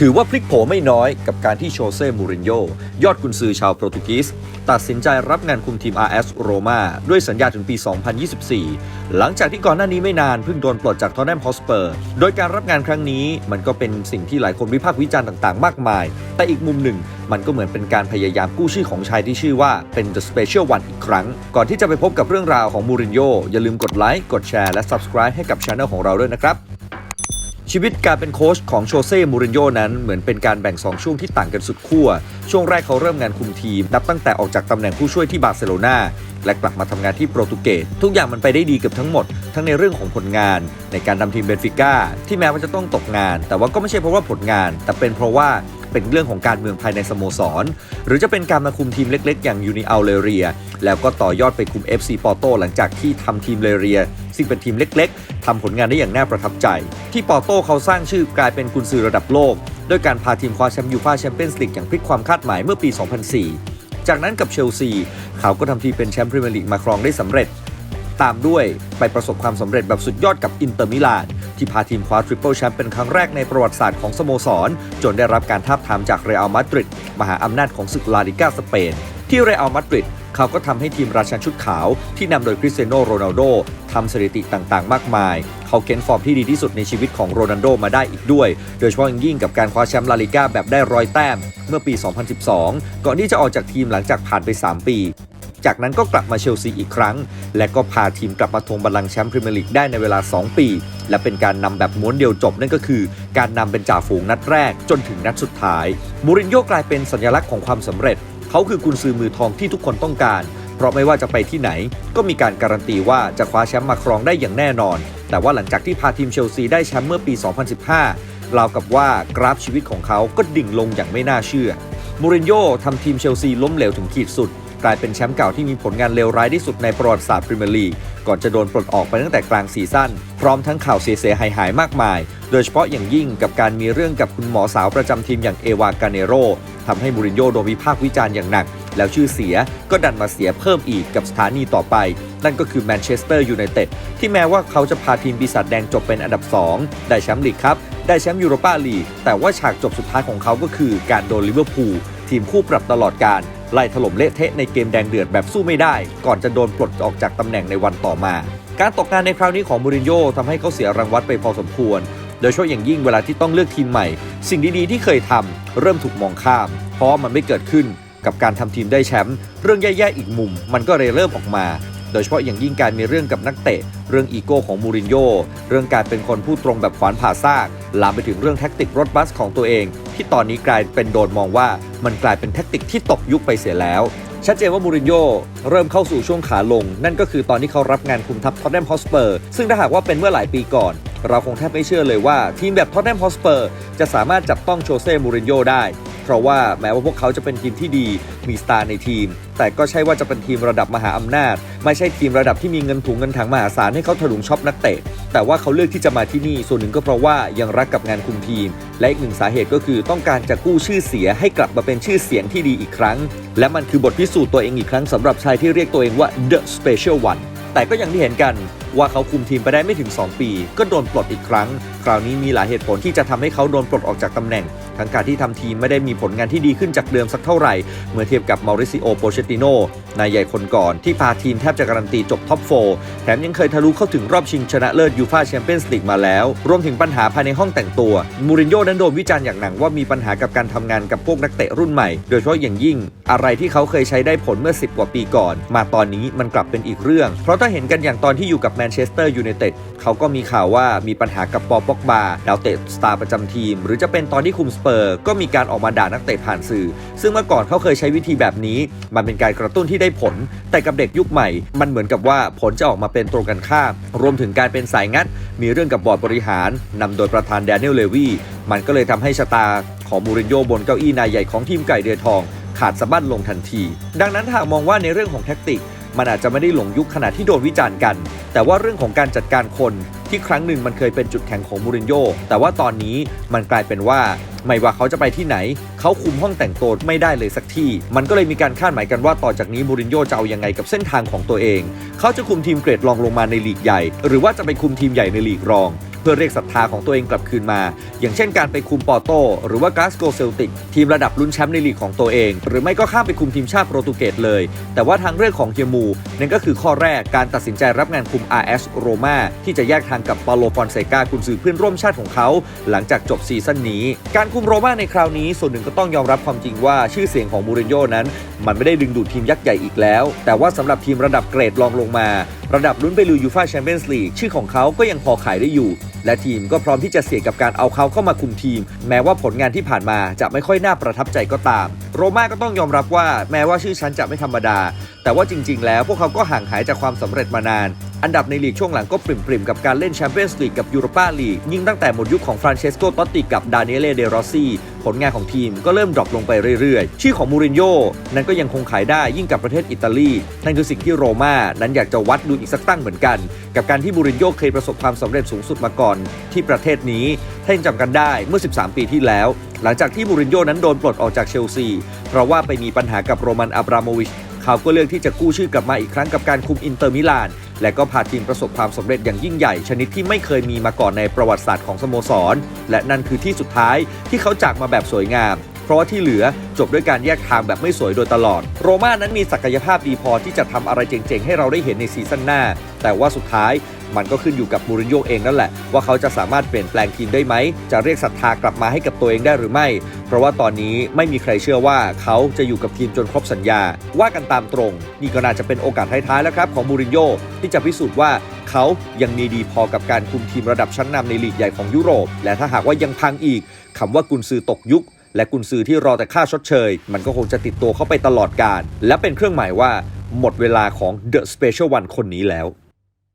ถือว่าพลิกโผไม่น้อยกับการที่โชเซ่มูรินโญ่ยอดกุนซือชาวโปรตุเกสตัดสินใจรับงานคุมทีม RS โรมาด้วยสัญญาถึงปี 2024 หลังจากที่ก่อนหน้านี้ไม่นานเพิ่งโดนปลดจากทอตแนมฮอสเปอร์ โดยการรับงานครั้งนี้มันก็เป็นสิ่งที่หลายคนวิพากษ์วิจารณ์ต่างๆ มากมาย แต่อีกมุมหนึ่ง มันก็เหมือนเป็นการพยายามกู้ชื่อของชายที่ชื่อว่าเป็น The Special One อีกครั้ง ก่อนที่จะไปพบกับเรื่องราวของมูรินโญ่อย่าลืมกดไลค์กดแชร์และ Subscribe ให้กับช anel ของเราด้วยนะครับ ชีวิตการเป็นโค้ชของโชเซ่ มูรินโญ่นั้นเหมือนเป็นการแบ่ง 2 ช่วงที่ต่างกันสุดขั้ว ช่วงแรกเขาเริ่มงานคุมทีม นับตั้งแต่ออกจากตำแหน่งผู้ช่วยที่บาร์เซโลนาและกลับมาทำงานที่โปรตุเกส ทุกอย่างมันไปได้ดีเกือบทั้งหมด ทั้งในเรื่องของผลงาน ในการทำทีมเบนฟิก้าที่แม้ว่าจะต้องตกงาน แต่ว่าก็ไม่ใช่เพราะว่าผลงาน แต่เป็นเพราะว่าเป็นเรื่องของการเมืองภายในสโมสร หรือจะเป็นการมาคุมทีมเล็ก ๆ อย่างยูนิอัลเลเรีย แล้วก็ต่อยอดไปคุม FC ปอร์โตหลังจากที่ทำทีมเลเรีย ซึ่งเป็นทีมเล็กๆ ทำผลงานได้อย่างน่าประทับใจ ที่ปอร์โตเขาสร้างชื่อกลายเป็นกุนซือระดับโลก ด้วยการพาทีมคว้าแชมป์ยูฟ่าแชมเปี้ยนส์ลีกอย่างพลิกความคาดหมายเมื่อปี 2004 จากนั้นกับเชลซี เขาก็ทำทีเป็นแชมป์พรีเมียร์ลีกมาครองได้สำเร็จ ตามด้วยไปประสบความสำเร็จแบบสุดยอดกับอินเตอร์มิลานที่พาทีมคว้าทริปเปิลแชมป์เป็นครั้งแรกในประวัติศาสตร์ของสโมสร จนได้รับการทาบทามจากเรอัลมาดริดมหาอำนาจของศึกลาลิก้าสเปนที่เรอัลมาดริด เขาก็ทำให้ทีมราชันชุดขาวที่นำโดยคริสเตียโนโรนัลโดทำสถิติต่างๆ มากมาย เขาเค้นฟอร์มที่ดีที่สุดในชีวิตของโรนัลโดมาได้อีกด้วย โดยเฉพาะอย่างยิ่งกับการคว้าแชมป์ลาลิก้าแบบได้ร้อยแต้ม เมื่อปี 2012 ก่อนที่จะออกจากทีมหลังจากผ่านไป 3 ปี จากนั้นก็กลับมาเชลซีอีกครั้ง และก็พาทีมกลับมาทวงบัลลังก์แชมป์พรีเมียร์ลีกได้ในเวลา 2 ปี และเป็นการนำแบบม้วนเดียวจบนั่นก็คือ การนำเป็นจ่าฝูงนัดแรกจนถึงนัดสุดท้าย มูรินโญ่กลายเป็นสัญลักษณ์ของความสำเร็จ เขาคือกุนซือมือทองที่ทุกคนต้องการ เพราะไม่ว่าจะไปที่ไหน ก็มีการการันตีว่าจะคว้าแชมป์มาครองได้อย่างแน่นอน แต่ว่าหลังจากที่พาทีมเชลซีได้แชมป์เมื่อปี 2015ราวกับว่ากราฟชีวิตของเขาก็ดิ่งลงอย่างไม่น่าเชื่อมูรินโญ่ทำทีมเชลซีล้มเหลวถึงขีดสุด กลายเป็นแชมป์เก่าที่มีผลงานเลวร้ายที่สุดในประวัติศาสตร์พรีเมียร์ลีก ก่อนจะโดนปลดออกไปตั้งแต่กลางซีซั่นพร้อมทั้งข่าวเสียหายหายมากมาย โดยเฉพาะอย่างยิ่งกับการมีเรื่องกับคุณหมอสาวประจำทีมอย่างเอวากาเนโรทำให้มูรินโญ่โดนวิพากษ์วิจารณ์อย่างหนัก แล้วชื่อเสียก็ดันมาเสียเพิ่มอีกกับสถานีต่อไป นั่นก็คือแมนเชสเตอร์ยูไนเต็ดที่แม้ว่าเขาจะพาทีมปีศาจแดงจบเป็นอันดับ 2 ได้แชมป์ลีกครับได้แชมป์ยูโรปาลีกแต่ว่าฉากจบสุดท้ายของเขาก็คือการโดนลิเวอร์พูลทีมคู่ปรับตลอดการ ไล่ถล่มเละเทะในเกมแดงเดือดแบบสู้ไม่ได้ ก่อนจะโดนปลดออกจากตำแหน่งในวันต่อมา การตกงานในคราวนี้ของมูรินโญ่ทำให้เขาเสียรางวัลไปพอสมควร โดยเฉพาะอย่างยิ่งเวลาที่ต้องเลือกทีมใหม่ สิ่งดีๆที่เคยทำเริ่มถูกมองข้าม เพราะมันไม่เกิดขึ้นกับการทำทีมได้แชมป์เรื่องแย่ๆอีกมุม มันก็เลยเริ่มออกมา โดยเฉพาะอย่างยิ่งการมีเรื่องกับนักเตะ เรื่องอีโก้ของมูรินโญ่เรื่องการเป็นคนพูดตรงแบบขวานผ่าซากลามไปถึงเรื่องแท็กติกรถบัสของตัวเอง ที่ตอนนี้กลายเป็นโดนมองว่ามันกลายเป็นแท็กติกที่ตกยุคไปเสียแล้วชัดเจนว่ามูรินโญ่เริ่มเข้าสู่ช่วงขาลง นั่นก็คือตอนที่เขารับงานคุมทัพท็อตแนมฮอสเปอร์ซึ่งถ้าหากว่าเป็นเมื่อหลายปีก่อน เราคงแทบไม่เชื่อเลยว่า ทีมแบบท็อตแนมฮอสเปอร์จะสามารถจับต้องโชเซ่มูรินโญ่ได้ เพราะว่าแม้ว่าพวกเขาจะเป็นทีมที่ดีมีสตาร์ในทีม แต่ก็ใช่ว่าจะเป็นทีมระดับมหาอำนาจ ไม่ใช่ทีมระดับที่มีเงินถุงเงินถังมหาศาลให้เขาถลุงช็อปนักเตะแต่ว่าเขาเลือกที่จะมาที่นี่ส่วนหนึ่งก็เพราะว่ายังรักกับงานคุมทีม และอีกหนึ่งสาเหตุก็คือต้องการจะกู้ชื่อเสียให้กลับมาเป็นชื่อเสียงที่ดีอีกครั้ง และมันคือบทพิสูจน์ตัวเองอีกครั้งสำหรับชายที่เรียกตัวเองว่า The Special One แต่ก็อย่างที่เห็นกัน ว่าเขาคุมทีมไปได้ไม่ถึง 2 ปี ก็โดนปลดอีกครั้ง คราวนี้มีหลายเหตุผลที่จะทำให้เขาโดนปลดออกจากตำแหน่ง ทั้งการที่ทำทีมไม่ได้มีผลงานที่ดีขึ้นจากเดิมสักเท่าไหร่ เมื่อเทียบกับมาริซิโอโปเชติโนนายใหญ่คนก่อนที่พาทีมแทบจะการันตีจบท็อปโฟแถมยังเคยทะลุเข้าถึงรอบชิงชนะเลิศยูฟาแชมเปี้ยนส์ลีกมาแล้ว รวมถึงปัญหาภายในห้องแต่งตัว มูรินโญ่นั้นโดนวิจารณ์อย่างหนักว่ามีปัญหากับการทำงานกับพวกนักเตะรุ่นใหม่ โดยเฉพาะอย่างยิ่ง อะไรที่เขาเคยใช้ได้ผลเมื่อ 10 กว่าปีก่อน มาตอนนี้มันกลับเป็นอีกเรื่อง เพราะถ้าเห็นกันอย่างตอนที่อยู่กับแมนเชสเตอร์ยูไนเต็ดเขาก็มีข่าวว่ามีปัญหากับปอป็อกบาดาวเตะสตาร์ประจำทีม หรือจะเป็นตอนที่คุมสเปอร์ก็มีการออกมาด่านักเตะผ่านสื่อ ซึ่งเมื่อก่อนเขาเคยใช้วิธีแบบนี้ มันเป็นการกระตุ้นที่ได้ผล แต่กับเด็กยุคใหม่ มันเหมือนกับว่าผลจะออกมาเป็นตรงกันข้ามรวมถึงการเป็นสายงัด มีเรื่องกับบอร์ดบริหารนำโดยประธานแดเนียลเลวีมันก็เลยทำให้ชะตาของมูรินโญ่บนเก้าอี้นายใหญ่ของทีมไก่เดือทอง ขาดสะบั้นลงทันที ดังนั้นหากมองว่าในเรื่องของแท็กติก มันอาจจะไม่ได้หลงยุคขณะที่โดนวิจารณ์กัน แต่ว่าเรื่องของการจัดการคนที่ครั้งหนึ่งมันเคยเป็นจุดแข็งของมูรินโญ่แต่ว่าตอนนี้มันกลายเป็นว่าไม่ว่าเขาจะไปที่ไหน เขาคุมห้องแต่งตัวไม่ได้เลยสักที่ มันก็เลยมีการคาดหมายกันว่าต่อจากนี้มูรินโญ่จะเอายังไงกับเส้นทางของตัวเอง เขาจะคุมทีมเกรดรองลงมาในลีกใหญ่ หรือว่าจะไปคุมทีมใหญ่ในลีกรอง พื่อเรียกศรัทธาของตัวเองกลับคืนมา อย่างเช่นการไปคุมปอร์โตหรือว่ากาสโกเซลติกทีมระดับลุ้นแชมป์ในลีกของตัวเอง หรือไม่ก็ข้ามไปคุมทีมชาติโปรตุเกสเลย แต่ว่าทางเรื่องของเฮียมูนั่นก็คือข้อแรกการตัดสินใจรับงานคุม RS โรมาที่จะแยกทางกับปาโลฟอนเซกากุนซือเพื่อนร่วมชาติของเขา หลังจากจบซีซั่นนี้ การคุมโรมาในคราวนี้ส่วนหนึ่งก็ต้องยอมรับความจริงว่าชื่อเสียงของมูรินโญ่นั้น มันไม่ได้ดึงดูดทีมยักษ์ใหญ่อีกแล้ว แต่ว่าสำหรับทีมระดับเกรดรองลงมาระดับลุ้นไปลุยยูฟ่าแชมเปี้ยนส์ลีกชื่อของเขาก็ยังพอขายได้อยู่ และทีมก็พร้อมที่จะเสี่ยงกับการเอาเขาเข้ามาคุมทีม แม้ว่าผลงานที่ผ่านมาจะไม่ค่อยน่าประทับใจก็ตาม โรม่าก็ต้องยอมรับว่าแม้ว่าชื่อชั้นจะไม่ธรรมดา แต่ว่าจริง ๆ แล้วพวกเขาก็ห่างหายจากความสำเร็จมานาน อันดับในลีกช่วงหลังก็ปริมๆ กับการเล่นแชมเปี้ยนส์ลีกกับยูโรปาลีกยิ่งตั้งแต่หมดยุคของฟรานเชสโกตอตติกับดานิเอเลเดรอซี่ผลงานของทีมก็เริ่มดรอปลงไปเรื่อยๆ ชื่อของมูรินโญ่นั้นก็ยังคงขายได้ยิ่งกับประเทศอิตาลี นั่นคือสิ่งที่โรม่านั้นอยากจะวัดดูอีกสักตั้งเหมือนกัน กับการที่มูรินโญ่เคยประสบความสำเร็จสูงสุดมาก่อนที่ประเทศนี้ถ้ายังจำกันได้เมื่อ 13 ปีที่แล้ว หลังจากที่มูรินโญ่นั้นโดนปลดออกจากเชลซี เพราะว่าไปมีปัญหากับโรมันอับราโมวิชเขาก็เลือกที่จะกู้ชื่อกลับมาอีกครั้งกับการคุมอินเตอร์มิลาน และก็พาทีมประสบความสำเร็จอย่างยิ่งใหญ่ชนิดที่ไม่เคยมีมาก่อนในประวัติศาสตร์ของสโมสร และนั่นคือที่สุดท้ายที่เขาจากมาแบบสวยงาม เพราะว่าที่เหลือจบด้วยการแยกทางแบบไม่สวยโดยตลอด โรม่านั้นมีศักยภาพดีพอที่จะทำอะไรเจ๋งๆ ให้เราได้เห็นในซีซั่นหน้า แต่ว่าสุดท้าย มันก็ขึ้นอยู่กับมูรินโญ่เองนั่นแหละ ว่าเขาจะสามารถเปลี่ยนแปลงทีมได้ไหม จะเรียกศรัทธากลับมาให้กับตัวเองได้หรือไม่ เพราะว่าตอนนี้ไม่มีใครเชื่อว่าเขาจะอยู่กับทีมจนครบสัญญา ว่ากันตามตรง นี่ก็น่าจะเป็นโอกาสท้ายๆแล้วครับของมูรินโญ่ที่จะพิสูจน์ว่าเขายังมีดีพอกับการคุมทีมระดับชั้นนำในลีกใหญ่ของยุโรป และถ้าหากว่ายังพังอีกคำว่ากุนซือตกยุคและกุนซือที่รอแต่ค่าชดเชย มันก็คงจะติดตัวเข้าไปตลอดการและเป็นเครื่องหมายว่า หมดเวลาของ The Special One คนนี้แล้ว